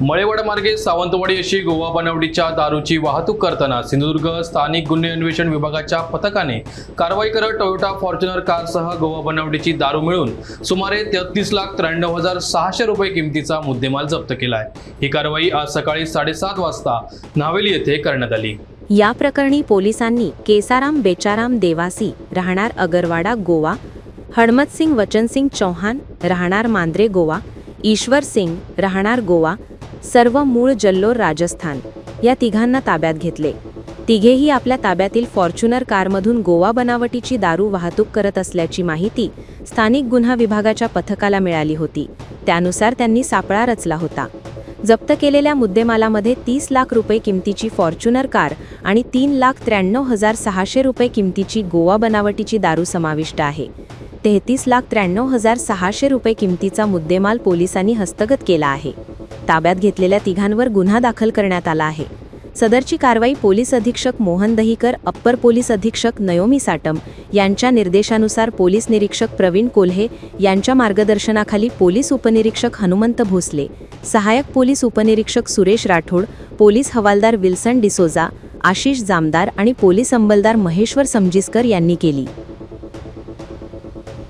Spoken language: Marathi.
मळेवाडा मार्गे सावंतवाडी अशी गोवा बनावटीच्या दारूची वाहतूक करताना सिंधुदुर्ग स्थानिक गुन्हे अन्वेषण विभागाच्या पथकाने कारवाई करत टोयोटा फॉर्च्युनर कारसह गोवा बनावटीची दारू मिळून सुमारे तेहतीस लाख त्र्याण्णव हजार सहाशे रुपये किमतीचा मुद्देमाल जप्त केला आहे ही कारवाई आज सकाळी साडेसात वाजता नावेली येथे करण्यात आली. या प्रकरणी पोलिसांनी केसाराम बेचाराम देवासी राहणार अगरवाडा गोवा हडमत सिंग वचनसिंग चौहान राहणार मांद्रे गोवा ईश्वर सिंग राहणार गोवा सर्व मूळ जल्लोर राजस्थान या तिघांना ताब्यात घेतले. तिघेही आपल्या ताब्यातील फॉर्च्युनर कारमधून गोवा बनावटीची दारू वाहतूक करत असल्याची माहिती स्थानिक गुन्हा विभागाच्या पथकाला मिळाली होती. त्यानुसार त्यांनी सापळा रचला होता. जप्त केलेल्या मुद्देमालामध्ये तीस लाख रुपये किमतीची फॉर्च्युनर कार आणि तीन लाख त्र्याण्णव हजार सहाशे रुपये किमतीची गोवा बनावटीची दारू समाविष्ट आहे. तेहतीस लाख त्र्याण्णव हजार सहाशे रुपये किमतीचा मुद्देमाल पोलिसांनी हस्तगत केला आहे. ताब्यात घेतलेल्या तिघांवर गुन्हा दाखल करण्यात आला आहे. सदरची कारवाई पोलीस अधीक्षक मोहन दहीकर अप्पर पोलीस अधीक्षक नयोमी साटम यांच्या निर्देशानुसार पोलीस निरीक्षक प्रवीण कोल्हे यांच्या मार्गदर्शनाखाली पोलीस उपनिरीक्षक हनुमंत भोसले सहाय्यक पोलीस उपनिरीक्षक सुरेश राठोड पोलीस हवालदार विल्सन डिसोजा आशिष जामदार आणि पोलीस अंमलदार महेश्वर समजिस्कर यांनी केली.